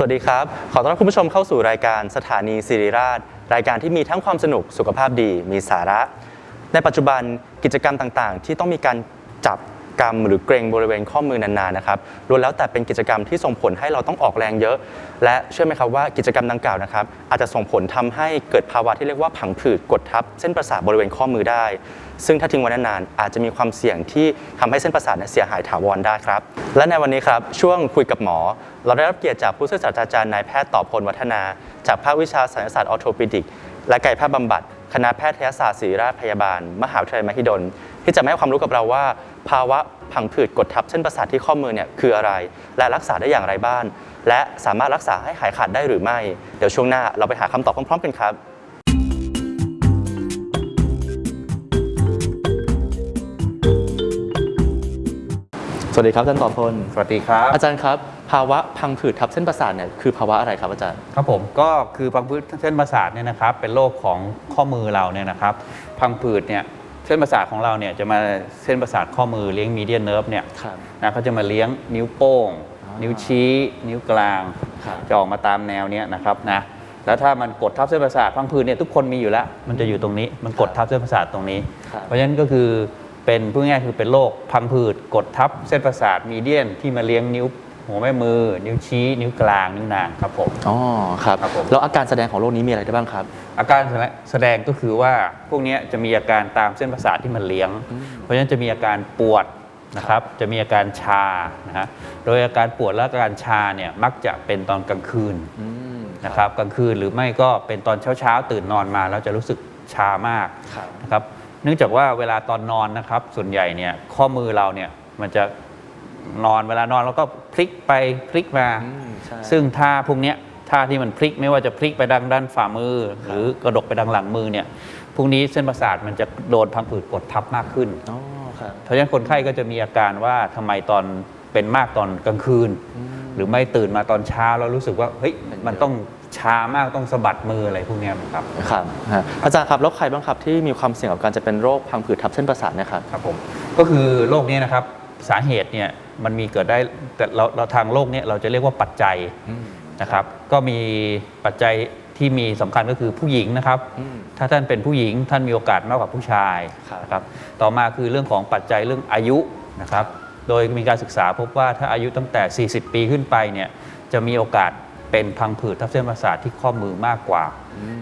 สวัสดีครับ ขอต้อนรับคุณผู้ชมเข้าสู่รายการสถานีสิริราช รายการที่มีทั้งความสนุกสุขภาพดีมีสาระ ในปัจจุบันกิจกรรมต่างๆ ที่ต้องมีการจับ กำหรือเกรงบริเวณข้อมือนานๆนะครับล้วนแล้วแต่เป็นกิจกรรมที่ส่งผลให้เราต้องออกแรงเยอะ และเชื่อไหมครับว่ากิจกรรมดังกล่าวนะครับอาจจะส่งผลทำให้เกิดภาวะที่เรียกว่าผังผืดกดทับเส้นประสาทบริเวณข้อมือได้ ซึ่งถ้าทิ้งไว้นานๆอาจจะมีความเสี่ยงที่ทำให้เส้นประสาทเสียหายถาวรได้ครับและในวันนี้ครับช่วงคุยกับหมอ เราได้รับเกียรติจากผู้ช่วยศาสตราจารย์นายแพทย์ต่อพลวัฒนา จากภาควิชาศัลยศาสตร์ออโทปิดิกและกายภาพบำบัด คณะแพทยศาสตร์ศิริราชพยาบาล มหาวิทยาลัยมหิดล ที่จะมาให้ความรู้กับเราว่า ภาวะพังผืดกดทับเส้นประสาทที่ข้อมือเนี่ยคืออะไร และรักษาได้อย่างไรบ้างและสามารถรักษาให้หายขาดได้หรือไม่ เดี๋ยวช่วงหน้าเราไปหาคำตอบพร้อมๆกันครับสวัสดีครับอาจารย์ต่อพล สวัสดีครับ อาจารย์ครับ ภาวะพังผืดทับเส้นประสาทเนี่ยคือภาวะอะไรครับอาจารย์ ครับผมก็คือพังผืดเส้นประสาทเนี่ยนะครับเป็นโรคของข้อมือเราเนี่ยนะครับ พังผืดเนี่ย เส้นประสาทของเราเนี่ยจะมาเส้นประสาทข้อมือเลี้ยงมีเดียนเนิร์ฟเนี่ยครับ นะเขาจะมาเลี้ยงนิ้วโป้งอ่านิ้นิ้วชี้ นิ้วกลาง ครับ จะออกมาตามแนวเนี้ยนะครับนะแล้วถ้ามันกดทับเส้นประสาทพังผืดเนี่ยทุกคนมีอยู่แล้ว มันจะอยู่ตรงนี้มันกดทับเส้นประสาทตรงนี้ ครับ เพราะฉะนั้นก็คือเป็นพูดง่ายๆคือเป็นโรคพังผืดกดทับเส้นประสาทมีเดียนที่มาเลี้ยงนิ้ว หัวแม่มือ นิ้วชี้ นิ้วกลาง นิ้วนางครับผม อ๋อครับ ครับผม แล้วอาการแสดงของโรคนี้มีอะไรได้บ้างครับ อาการแสดงก็คือว่าพวกเนี้ยจะมีอาการตามเส้นประสาทที่มันเลี้ยง เพราะฉะนั้นจะมีอาการปวดนะครับ จะมีอาการชานะฮะ โดยอาการปวดและอาการชาเนี่ยมักจะเป็นตอนกลางคืนนะครับกลางคืนหรือไม่ก็เป็นตอนเช้าๆตื่นนอนมาแล้วจะรู้สึกชามากครับนะครับ เนื่องจากว่าเวลาตอนนอนนะครับ ส่วนใหญ่เนี่ยข้อมือเราเนี่ยมันจะ นอนเวลานอนแล้วก็พลิกไปพลิกมา อืมใช่ ซึ่งท่าพวกเนี้ยท่าที่มันพลิกไม่ว่าจะพลิกไปดังด้านฝ่ามือ หรือกระดกไปดังหลังมือเนี่ยพวกนี้เส้นประสาทมันจะโดนพังผืดกดทับมากขึ้น อ๋อครับ เพราะฉะนั้นคนไข้ก็จะมีอาการว่าทำไมตอนเป็นมากตอนกลางคืน หรือไม่ตื่นมาตอนเช้าแล้วรู้สึกว่าเฮ้ยเป็นเยอะ มันต้องชามากต้องสะบัดมืออะไรพวกเนี้ยครับครับฮะอาจารย์ครับแล้วใครบ้างครับที่มีความเสี่ยงกับการจะเป็นโรคพังผืดทับเส้นประสาทเนะครับ ครับผมก็คือโรคนี้นะครับ สาเหตุเนี่ยมันมีเกิดได้แต่เราเราทางโรคเนี้เราจะเรียกว่าปัจจัยนะครับ ก็มีปัจจัยที่มีสำคัญก็คือผู้หญิงนะครับอืมถ้าท่านเป็นผู้หญิงท่านมีโอกาสมากกว่าผู้ชายครับนะครับ ต่อมาคือเรื่องของปัจจัยเรื่องอายุนะครับ โดยมีการศึกษาพบว่าถ้าอายุตั้งแต่ 40 ปีขึ้นไปเนี่ยจะมีโอกาสเป็นพังผืดทับเส้นประสาทที่ข้อมือมากกว่า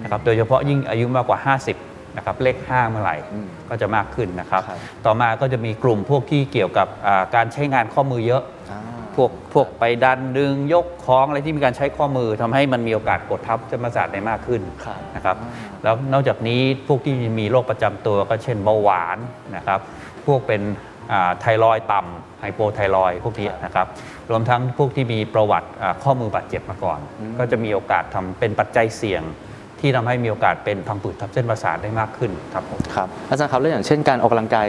นะครับ โดยเฉพาะยิ่งอายุมากกว่า 50 นะครับเลข 5 เมื่อไหร่อืมก็จะมากขึ้นนะครับครับ ต่อมาก็จะมีกลุ่มพวกที่เกี่ยวกับอ่าการใช้งานข้อมือเยอะอ่าพวกพวกไปดันดึงยกของอะไรที่มีการใช้ข้อมือทำให้มันมีโอกาสกดทับเส้นประสาทได้มากขึ้นครับนะครับอ่าแล้วนอกจากนี้พวกที่มีโรคประจำตัวก็เช่นเบาหวานนะครับพวกเป็นอ่าไทรอยด์ต่ำไฮโปไทรอยด์พวกนี้นะครับรวมทั้งพวกที่มีประวัติอ่าข้อมือบาดเจ็บมาก่อน ก็จะมีโอกาสทำเป็นปัจจัยเสี่ยง ที่ทำให้มีโอกาสเป็นพังผืดทับเส้นประสาทได้มากขึ้นครับผมครับอาจารย์ครับแล้วอย่างเช่นการออกกำลังกาย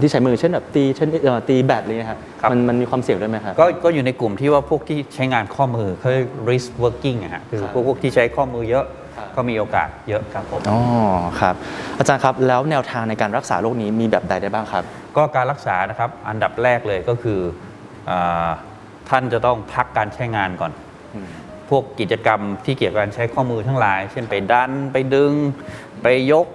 ที่ใช้มือเช่นแบบตีเช่นเอ่อตีแบดอะไรเลยฮะครับมันมันมีความเสี่ยงด้วยไหมครับก็ก็อยู่ในกลุ่มที่ว่าพวกที่ใช้งานข้อมือเขาเรียก wrist working อะฮะคือครับพวกพวกที่ใช้ข้อมือเยอะครับก็มีโอกาสเยอะครับผมอ๋อครับอาจารย์ครับแล้วแนวทางในการรักษาโรคนี้มีแบบใดได้บ้างครับ ก็การรักษานะครับอันดับแรกเลยก็คืออาท่านจะต้องพักการใช้งานก่อนอืม พวกกิจกรรมที่เกี่ยวกับการใช้ข้อมือทั้งหลาย เช่นไปดันไปดึง ไปยก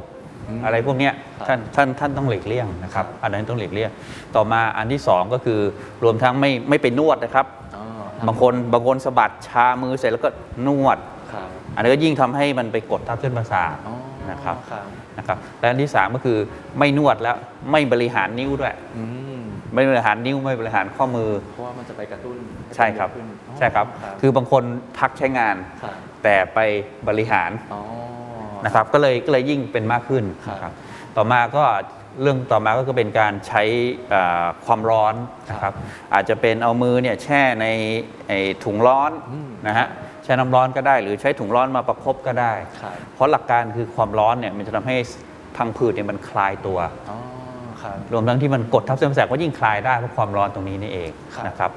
อืมอะไรพวกเนี้ยครับท่านท่านท่านต้องหลีกเลี่ยงนะครับ อันนั้นต้องหลีกเลี่ยง ต่อมาอันที่สองก็คือรวมทั้งไม่ไม่ไปนวดนะครับอ๋อบางคนบางคนสะบัดชามือเสร็จแล้วก็นวดครับอันนี้นก็ยิ่งทำให้มันไปกดทับเส้นประสาทอ๋อนะครับครับนะครับและอันที่สามก็คือไม่นวดแล้วไม่บริหารนิ้วด้วยอืม ไม่บริหารนิ้วไม่บริหารข้อมือ เพราะว่ามันจะไปกระตุ้นห้ใช่ครับเพิ่มขึ้นอ๋อใช่ครับ คือบางคนพักใช้งาน ครับแต่ไปบริหารอ๋อ นะครับก็เลยก็เลยยิ่งเป็นมากขึ้นครับนะครับต่อมาก็เรื่องต่อมาก็คือเป็นการใช้อ่าความร้อนนะครับอาจจะเป็นเอามือเนี่ยแช่ในไอ้ถุงร้อนอืม นะฮะแช่น้ำร้อนก็ได้ หรือใช้ถุงร้อนมาประคบก็ได้ ครับเพราะหลักการคือความร้อนเนี่ยมันจะทำให้พังผืดเนี่ยมันคลายตัว อ๋อ ครับรวมทั้งที่มันกดทับเส้นประสาทก็ยิ่งคลายได้เพราะความร้อนตรงนี้นี่เองครับนะครับ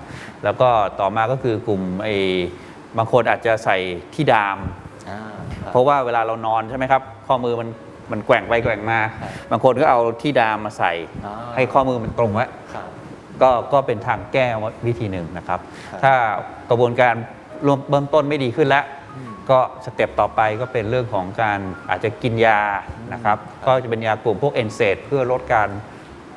แล้วก็ต่อมาก็คือกลุ่มไอ้บางคนอาจจะใส่ที่ดาม อ่าครับ เพราะว่าเวลาเรานอนใช่ไหมครับ ข้อมือมันมันแกว่งไปแกว่งมา ครับบางคนก็เอาที่ดามมาใส่ อ่า ให้ข้อมือมันตรงไว้ ครับ ก็ก็เป็นทางแก้วิธีหนึ่งนะครับ ครับถ้ากระบวนการรวมเบื้องต้นไม่ดีขึ้นแล้วก็สเต็ปต่อไปก็เป็นเรื่องของการอาจจะกินยานะครับ ก็จะเป็นยากลุ่มพวกเอนเซดเพื่อลดการ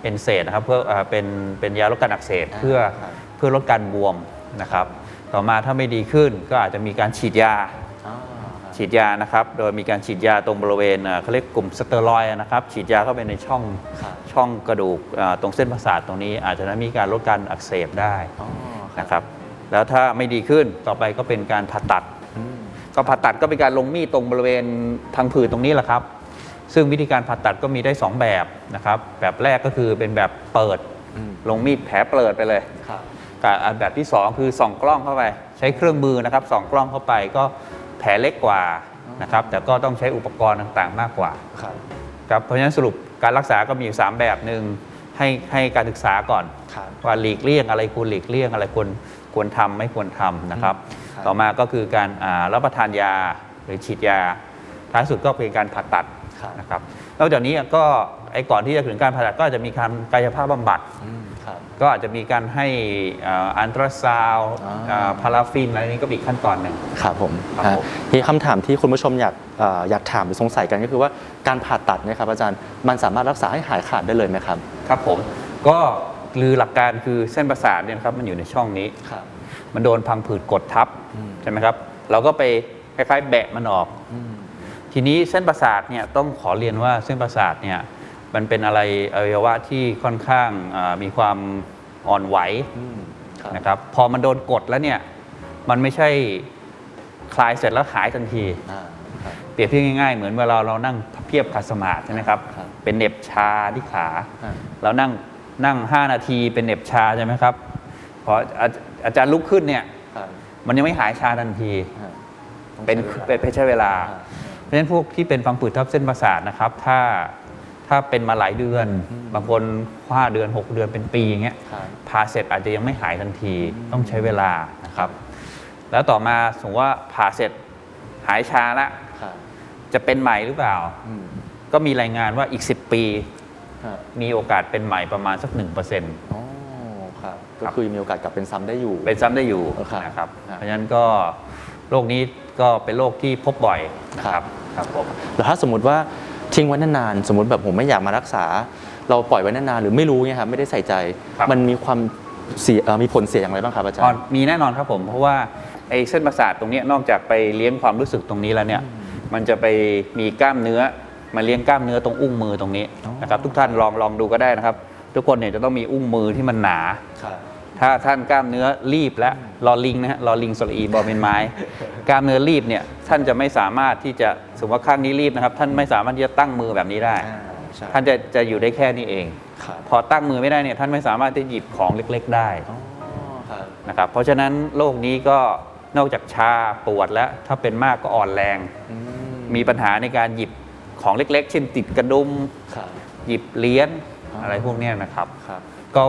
เอนเซดนะครับเพื่ออ่าเป็นเป็นยาลดการอักเสบเพื่อครับเพื่อลดการบวมนะครับ ต่อมาถ้าไม่ดีขึ้นก็อาจจะมีการฉีดยาอ๋อฉีดยานะครับ โดยมีการฉีดยาตรงบริเวณเอ่อเขาเรียกกลุ่มสเตอรอยด์นะครับ ฉีดยาเข้าไปในช่องครับช่องกระดูกเอ่อตรงเส้นประสาทตรงนี้ อาจจะทำให้มีการลดการอักเสบได้อ๋อนะครับ แล้วถ้าไม่ดีขึ้นต่อไปก็เป็นการผ่าตัดอืมก็ผ่าตัดก็เป็นการลงมีดตรงบริเวณทางผืดตรงนี้แหละครับ ซึ่งวิธีการผ่าตัดก็มีได้ 2 แบบนะครับ แบบแรกก็คือเป็นแบบเปิดอืมลงมีดแผลเปิดไปเลยครับกับอันแบบที่ 2 คือส่องกล้องเข้าไป ใช้เครื่องมือนะครับส่องกล้องเข้าไปก็แผลเล็กกว่านะครับ แต่ก็ต้องใช้อุปกรณ์ต่างๆ มากกว่าครับครับเพราะฉะนั้นสรุปการรักษาก็มีอยู่สามแบบหนึ่งให้ให้การศึกษาก่อนครับว่าหลีกเลี่ยงอะไรควรหลีกเลี่ยงอะไรควรควรทำไม่ควรทำนะครับครับต่อมาก็คือการอ่ารับประทานยาหรือฉีดยา ท้ายสุดก็เป็นการผ่าตัดครับ นะครับนอกจากนี้ก็ไอ้ก่อนที่จะถึงการผ่าตัดก็อาจจะมีการกายภาพบำบัดอืมครับก็อาจจะมีการให้อันตราซาวด์อ่าพาราฟินอะไรนี้ก็เป็นอีกขั้นตอนหนึ่งครับผมครับอะผมทีคำถามที่คุณผู้ชมอยากเอ่ออยากถามหรือสงสัยกันก็คือว่าการผ่าตัดเนะครับอาจารย์มันสามารถรักษาให้หายขาดได้เลยไหมครับ ครับผมก็คือหลักการคือเส้นประสาทเนี่ยนะครับมันอยู่ในช่องนี้ครับมันโดนพังผืดกดทับอืมใช่ไหมครับ เราก็ไปคล้ายๆแบะมันออกอืม ทีนี้เส้นประสาทเนี่ยต้องขอเรียนว่าเส้นประสาทเนี่ยมันเป็นอะไรอวัยวะที่ค่อนข้างอ่ามีความอ่อนไหวอืมครับนะครับพอมันโดนกดแล้วเนี่ยมันไม่ใช่คลายเสร็จแล้วหายทันทีอ่าครับเปรียบเทียบง่ายๆ เหมือนเวลาเรานั่งพับเพียบขัดสมาธิใช่ไหมครับครับเป็นเหน็บชาที่ขาอ่าเรานั่งนั่ง 5 นาทีเป็นเหน็บชาใช่ไหมครับพออาอาจารย์ลุกขึ้นเนี่ยครับมันยังไม่หายชาทันทีอ่าต้องเป็นใช้วลาเป็นเป็นใช้เวลาอ่าเพ ราะฉะนั้นพวกที่เป็นฟังผืดทับเส้นประสาทนะครับ ถ้าถ้าเป็นมาหลายเดือนอืมบางคนห้าเดือน 6 เดือนเป็นปีอย่างเงี้ยครับผ่าเสร็จอาจจะยังไม่หายทันทีอืมต้องใช้เวลานะครับ แล้วต่อมาสมมติว่าผ่าเสร็จหายชาละครับจะเป็นใหม่หรือเปล่าอืมก็มีรายงานว่าอีก 10 ปีครับมีโอกาสเป็นใหม่ประมาณสัก1%เอ๋อครับครัก็บคือมีโอกาสกลับเป็นซ้ำได้อยู่ป็นซ้ำได้อยู่ครับนะครับครับ เพราะฉะนั้นก็โรคนี้ก็เป็นโรคที่พบบ่อยนะครับ ครับผมแล้วถ้าสมมติว่าทิ้งไว้นานๆสมมติแบบผมไม่อยากมารักษา เราปล่อยไว้นานๆหรือไม่รู้เนี่ยครับไม่ได้ใส่ใจ ครับ มันมีความเสียเอ่อมีผลเสียอย่างไรบ้างครับอาจารอ๋อย์ มีแน่นอนครับผม เพราะว่าไอ้เส้นประสาทตรงเนี้ยนอกจากไปเลี้ยงความรู้สึกตรงนี้แล้วเนี่ยมันจะไปมีกล้ามเนื้อมาเลี้ยงกล้ามเนื้อตรงอุ้งมือตรงนี้อ๋อ นะครับทุกท่านลองลองดูก็ได้นะครับ ทุกคนเนี่ยจะต้องมีอุ้งมือที่มันหนา ครับ ถ้าท่านกล้ามเนื้อรีบและรอลิงนะฮะรอลิงสลีบอเป็นไม้กล้ามเนื้อรีบเนี่ยท่านจะไม่สามารถที่จะสมมติว่าข้างนี้รีบนะครับ ท่านไม่สามารถที่จะตั้งมือแบบนี้ได้อ่าใช่ท่านจะจะอยู่ได้แค่นี้เอง ครับพอตั้งมือไม่ได้เนี่ยท่านไม่สามารถที่จะหยิบของเล็ก ๆ ได้อ๋อครับนะครับเพราะฉะนั้นโรคนี้ก็นอกจากชาปวดแล้วถ้าเป็นมากก็อ่อนแรง อืมีปัญหาในการหยิบของเล็ก ๆ เช่นติดกระดุม ครับ หยิบเหรียญอ๋ออ อะไรพวกเนี้ยนะครับ ครับ ก็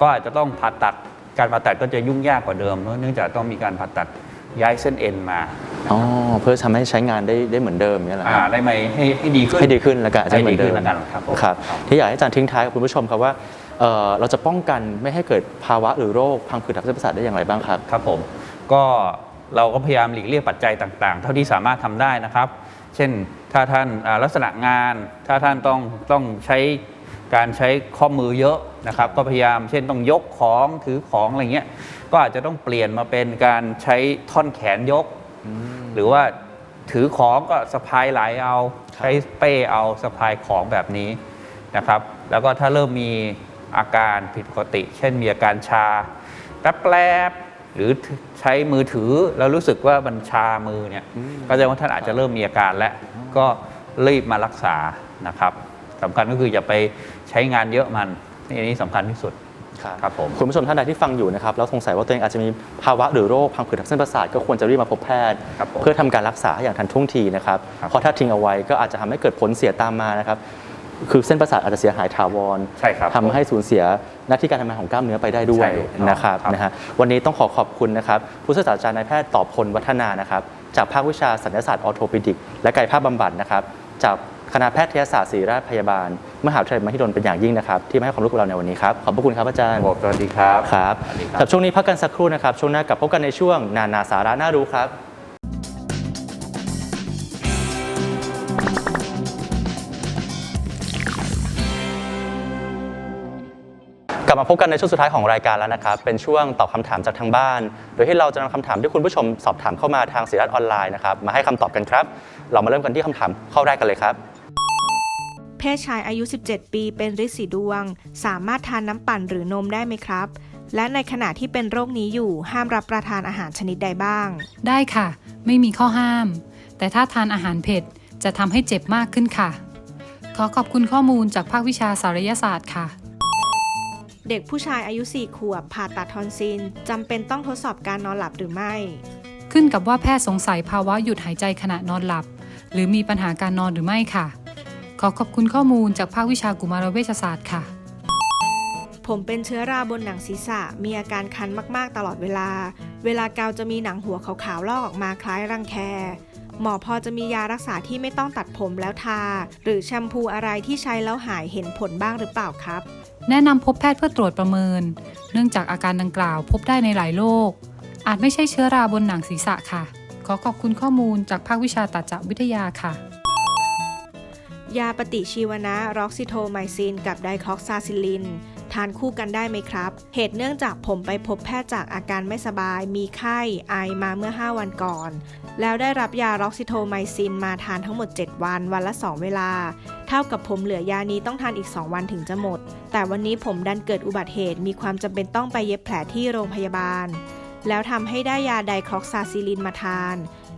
ก็อาจจะต้องผ่าตัด การผ่าตัดก็จะยุ่งยากกว่าเดิม เพราะเนื่องจากต้องมีการผ่าตัดย้ายเส้นเอ็นมาอ๋อเพื่อทำให้ใช้งานได้ได้เหมือนเดิมเนี่ยเหรอคอ่ารับได้ไหมให้ให้ดีขึ้นให้ดีขึ้นแล้วก็อาจจะเหมือนเดิมให้ดีขึ้นแล้วกันครับผมครับครับที่อยากให้อาจารย์ทิ้งท้ายกับคุณผู้ชมครับว่าเอ่อเราจะป้องกันไม่ให้เกิดภาวะหรือโรคพังผืดทับเส้นประสาทได้อย่างไรบ้างครับครับผมก็เราก็พยายามหลีกเลี่ยงปัจจัยต่างๆ เท่าที่สามารถทำได้นะครับ เช่นถ้าท่านอ่าลักษณะงาน ถ้าท่านต้องต้องใช้ การใช้ข้อมือเยอะนะครับ ก็พยายามเช่นต้องยกของถือของอะไรเงี้ยก็อาจจะต้องเปลี่ยนมาเป็นการใช้ท่อนแขนยก หรือว่าถือของก็สะพายไหลเอาครับใช้เป้เอาสะพายของแบบนี้นะครับ แล้วก็ถ้าเริ่มมีอาการผิดปกติ เช่นมีอาการชาแป๊บๆหรือใช้มือถือแล้วรู้สึกว่ามันชามือเนี่ยอืมก็แสดงว่าท่านอาจจะเริ่มมีอาการแล้วก็รีบมารักษานะครับ สำคัญก็คืออย่าไปใช้งานเยอะมันนี่อันนี้สำคัญที่สุดครับผมคุณผู้ชมท่านใดที่ฟังอยู่นะครับแล้วสงสัยว่าตัวเองอาจจะมีภาวะหรือโรคพังผืดทับเส้นประสาทก็ควรจะรีบมาพบแพทย์ครับผมเพื่อทำการรักษาอย่างทันท่วงทีนะครับครับเพราะถ้าทิ้งเอาไว้ก็อาจจะทำให้เกิดผลเสียตามมานะครับคือเส้นประสาทอาจจะเสียหายถาวรใช่ครับทำให้สูญเสียหน้าที่การทำงานของกล้ามเนื้อไปได้ด้วยใช่ถูกต้องนะครับครับนะฮะวันนี้ต้องขอขอบคุณนะครับผู้ช่วยศาสตราจารย์นายแพทย์ตอบพลวัฒนานะครับจากภาควิชาสัญญาศาสตร์ออร์โทปิดิก และกายภาพบำบัดนะครับจาก คณะแพทยศาสตร์ศิริราชพยาบาลมหาวิทยาลัยมหิดลเป็นอย่างยิ่งนะครับที่มาให้ความรู้กับเราในวันนี้ครับขอบพระคุณครับอาจารย์ผมสวัสดีครับครับสวัสดีครับกับช่วงนี้พักกันสักครู่นะครับช่วงหน้ากลับพบกันในช่วงนานาสาระน่ารู้ครับกลับมาพบกันในช่วงสุดท้ายของรายการแล้วนะครับ เป็นช่วงตอบคำถามจากทางบ้าน โดยที่เราจะนำคำถามที่คุณผู้ชมสอบถามเข้ามาทางศิรัตออนไลน์นะครับ มาให้คำตอบกันครับ เรามาเริ่มกันที่คำถามข้อแรกกันเลยครับ เพศชายอายุ 17 ปี เป็นฤทธิ์สีดวง สามารถทานน้ำปั่นหรือนมได้ไหมครับ และในขณะที่เป็นโรคนี้อยู่ห้ามรับประทานอาหารชนิดใดบ้าง ได้ค่ะ ไม่มีข้อห้าม แต่ถ้าทานอาหารเผ็ดจะทำให้เจ็บมากขึ้นค่ะ ขอขอบคุณข้อมูลจากภาควิชาสารยศาสตร์ค่ะเด็กผู้ชายอายุ 4 ขวบผ่าตัดทอนซิลจำเป็นต้องทดสอบการนอนหลับหรือไม่ ขึ้นกับว่าแพทย์สงสัยภาวะหยุดหายใจขณะนอนหลับ หรือมีปัญหาการนอนหรือไม่ค่ะ ขอขอบคุณข้อมูลจากภาควิชากุมารเวชศาสตร์ค่ะ ผมเป็นเชื้อราบนหนังศีรษะ มีอาการคันมาก ๆ ตลอดเวลา เวลาเกาจะมีหนังหัวขาวๆลอกออกมาคล้ายรังแค หมอพอจะมียารักษาที่ไม่ต้องตัดผมแล้วทา หรือแชมพูอะไรที่ใช้แล้วหายเห็นผลบ้างหรือเปล่าครับ แนะนำพบแพทย์เพื่อตรวจประเมิน เนื่องจากอาการดังกล่าวพบได้ในหลายโรค อาจไม่ใช่เชื้อราบนหนังศีรษะค่ะ ขอขอบคุณข้อมูลจากภาควิชาตัดจวิทยาค่ะ ยาปฏิชีวนะร็อกซิโทไมซิน กับไดคลอกซาซิลิน ทานคู่กันได้ไหมครับ เหตุเนื่องจากผมไปพบแพทย์จากอาการไม่สบาย มีไข้ ไอมาเมื่อ 5 วันก่อน แล้วได้รับยาร็อกซิโทไมซินมาทานทั้งหมด 7 วัน วันละ 2 เวลา เท่ากับผมเหลือยานี้ต้องทานอีก 2 วันถึงจะหมด แต่วันนี้ผมดันเกิดอุบัติเหตุ มีความจำเป็นต้องไปเย็บแผลที่โรงพยาบาล แล้วทำให้ได้ยาไดคลอกซาซิลินมาทาน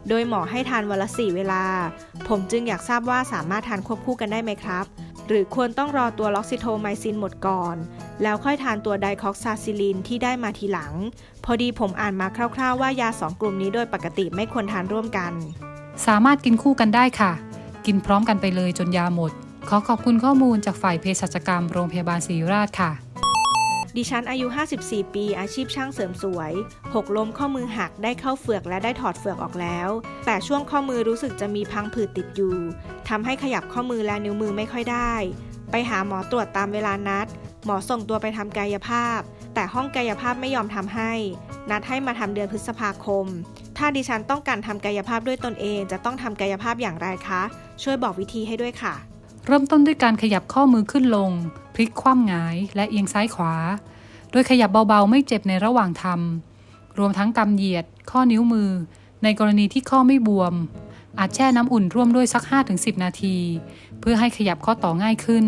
โดยหมอให้ทานวันละ 4 เวลา ผมจึงอยากทราบว่าสามารถทานควบคู่กันได้ไหมครับ หรือควรต้องรอตัวล็อกซิโทไมซินหมดก่อน แล้วค่อยทานตัวไดคอกซาซิลินที่ได้มาทีหลัง พอดีผมอ่านมาคร่าวๆว่ายาสองกลุ่มนี้โดยปกติไม่ควรทานร่วมกัน สามารถกินคู่กันได้ค่ะ กินพร้อมกันไปเลยจนยาหมด ขอขอบคุณข้อมูลจากฝ่ายเภสัชกรรมโรงพยาบาลศรีราชค่ะ ดิฉันอายุ 54 ปี อาชีพช่างเสริมสวย หกล้มข้อมือหักได้เข้าเฟือกและได้ถอดเฟือกออกแล้ว แต่ช่วงข้อมือรู้สึกจะมีพังผืดติดอยู่ทำให้ขยับข้อมือและนิ้วมือไม่ค่อยได้ ไปหาหมอตรวจตามเวลานัด หมอส่งตัวไปทำกายภาพ แต่ห้องกายภาพไม่ยอมทำให้ นัดให้มาทำเดือนพฤษภาคม ถ้าดิฉันต้องการทำกายภาพด้วยตนเอง จะต้องทำกายภาพอย่างไรคะ ช่วยบอกวิธีให้ด้วยค่ะ เริ่มต้นด้วยการขยับข้อมือขึ้นลง พลิกคว่ำหงาย และเอียงซ้ายขวา โดยขยับเบาๆไม่เจ็บในระหว่างทำรวมทั้งกำเหยียด ข้อนิ้วมือ ในกรณีที่ข้อไม่บวม อาจแช่น้ำอุ่นร่วมด้วยสัก 5-10 นาที เพื่อให้ขยับข้อต่อง่ายขึ้น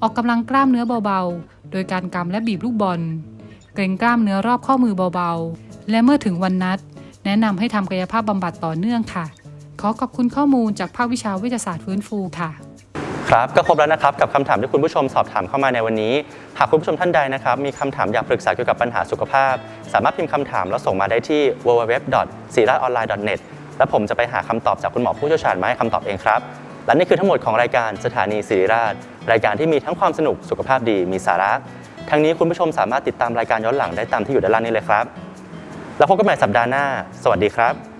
ออกกำลังกล้ามเนื้อเบาๆ โดยการกำและบีบลูกบอล เกร็งกล้ามเนื้อรอบข้อมือเบาๆ และเมื่อถึงวันนัด แนะนำให้ทำกายภาพบำบัดต่อเนื่องค่ะ ขอขอบคุณข้อมูลจากภาควิชาเวชศาสตร์ฟื้นฟูค่ะ ครับก็ครบแล้วนะครับกับคำถามที่คุณผู้ชมสอบถามเข้ามาในวันนี้ หากคุณผู้ชมท่านใดนะครับมีคำถามอยากปรึกษาเกี่ยวกับปัญหาสุขภาพ สามารถพิมพ์คำถามแล้วส่งมาได้ที่ w w w s i r a o n l i n e n e t และผมจะไปหาคำตอบจากคุณหมอผู้เชี่ยวชาญมาให้คำตอบเองครับ และนี่คือทั้งหมดของรายการสถานีศิริราช รายการที่มีทั้งความสนุกสุขภาพดีมีสาระ ทั้งนี้คุณผู้ชมสามารถติดตามรายการย้อนหลังได้ตามที่อยู่ด้านล่างนี้เลยครับ แล้วพบกันใหม่สัปดาห์หน้า สวัสดีครับ